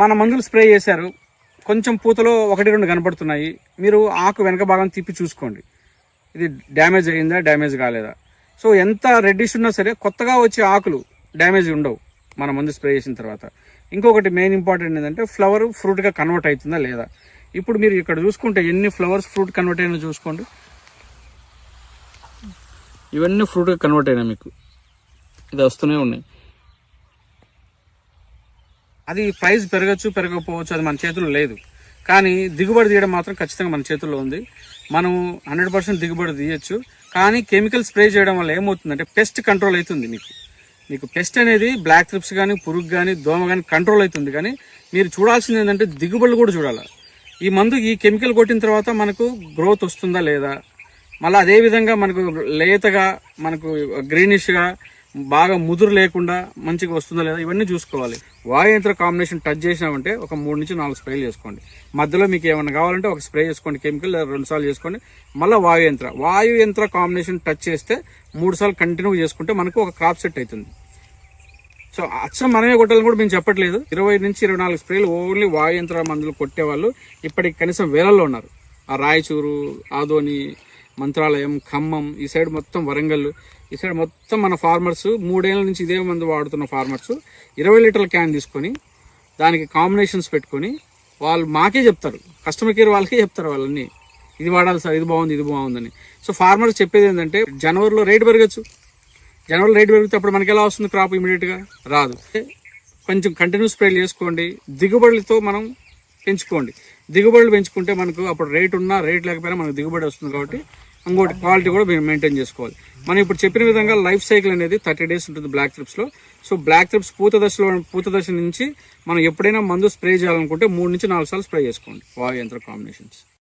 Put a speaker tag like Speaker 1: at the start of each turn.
Speaker 1: మన మందులు స్ప్రే చేశారు. కొంచెం పూతలో ఒకటి రెండు కనపడుతున్నాయి. మీరు ఆకు వెనక భాగం తిప్పి చూసుకోండి. ఇది డ్యామేజ్ అయిందా డ్యామేజ్ కాలేదా? సో ఎంత రెడ్డిష్ ఉన్నా సరే కొత్తగా వచ్చే ఆకులు డ్యామేజ్ ఉండవు మన మందు స్ప్రే చేసిన తర్వాత. ఇంకొకటి మెయిన్ ఇంపార్టెంట్ ఏంటంటే ఫ్లవర్ ఫ్రూట్గా కన్వర్ట్ అవుతుందా లేదా? ఇప్పుడు మీరు ఇక్కడ చూసుకుంటే ఎన్ని ఫ్లవర్స్ ఫ్రూట్ కన్వర్ట్ అయినా చూసుకోండి. ఇవన్నీ ఫ్రూట్గా కన్వర్ట్ అయినా మీకు. ఇది వస్తూనే ఉన్నాయి. అది ప్రైస్ పెరగచ్చు పెరగకపోవచ్చు అది మన చేతుల్లో లేదు. కానీ దిగుబడి తీయడం మాత్రం ఖచ్చితంగా మన చేతుల్లో ఉంది. మనం హండ్రెడ్ పర్సెంట్ దిగుబడి తీయచ్చు. కానీ కెమికల్ స్ప్రే చేయడం వల్ల ఏమవుతుందంటే పెస్ట్ కంట్రోల్ అవుతుంది మీకు. మీకు పెస్ట్ అనేది బ్లాక్ ట్రిప్స్ కానీ పురుగు కానీ దోమ కానీ కంట్రోల్ అవుతుంది. కానీ మీరు చూడాల్సింది ఏంటంటే దిగుబడులు కూడా చూడాలి. ఈ మందు ఈ కెమికల్ కొట్టిన తర్వాత మనకు గ్రోత్ వస్తుందా లేదా? మళ్ళీ అదే విధంగా మనకు లేతగా మనకు గ్రీనిష్గా బాగా ముదురు లేకుండా మంచిగా వస్తుందా లేదా ఇవన్నీ చూసుకోవాలి. వాయు యంత్ర కాంబినేషన్ టచ్ చేసినామంటే ఒక మూడు నుంచి నాలుగు స్ప్రేలు చేసుకోండి. మధ్యలో మీకు ఏమైనా కావాలంటే ఒక స్ప్రే చేసుకోండి కెమికల్ లేదా రెండు సార్లు చేసుకోండి మళ్ళీ వాయు యంత్ర వాయు యంత్ర కాంబినేషన్ టచ్ చేస్తే మూడు సార్లు కంటిన్యూ చేసుకుంటే మనకు ఒక క్రాప్ సెట్ అవుతుంది. సో అచ్చం మనమే కొట్టాలని కూడా మేము చెప్పట్లేదు. ఇరవై నుంచి ఇరవై నాలుగు స్ప్రేలు ఓన్లీ వాయుయంత్ర మందులు కొట్టేవాళ్ళు. ఇప్పటికి కనీసం వేలల్లో ఉన్నారు. ఆ రాయచూరు ఆదోని మంత్రాలయం ఖమ్మం ఈ సైడ్ మొత్తం వరంగల్ ఈ సైడ్ మొత్తం మన ఫార్మర్స్ మూడేళ్ళ నుంచి ఇదే మందు వాడుతున్న ఫార్మర్స్ ఇరవై లీటర్ల క్యాన్ తీసుకొని దానికి కాంబినేషన్స్ పెట్టుకొని వాళ్ళు మాకే చెప్తారు. కస్టమర్ కేర్ వాళ్ళకే చెప్తారు వాళ్ళని ఇది వాడాలి సార్ ఇది బాగుంది ఇది బాగుందని. సో ఫార్మర్స్ చెప్పేది ఏంటంటే జనవరిలో రేటు పెరగచ్చు. జనవరిలో రేటు పెరిగితే అప్పుడు మనకి ఎలా వస్తుంది క్రాప్ ఇమీడియట్గా? రాదు. కొంచెం కంటిన్యూ స్ప్రేడ్ చేసుకోండి. దిగుబడులతో మనం పెంచుకోండి. దిగుబడులు పెంచుకుంటే మనకు అప్పుడు రేట్ ఉన్నా రేట్ లేకపోయినా మనకు దిగుబడి వస్తుంది కాబట్టి ఇంకోటి క్వాలిటీ కూడా మేము మెయింటైన్ చేసుకోవాలి. మనం ఇప్పుడు చెప్పిన విధంగా లైఫ్ సైకిల్ అనేది థర్టీ డేస్ ఉంటుంది బ్లాక్ ట్రిప్స్లో సో బ్లాక్ ట్రిప్స్ పూత దశలో పూత దశ నుంచి మనం ఎప్పుడైనా మందు స్ప్రే చేయాలనుకుంటే మూడు నుంచి నాలుగు సార్లు స్ప్రే చేసుకోండి. వాయు యంత్ర కాంబినేషన్స్.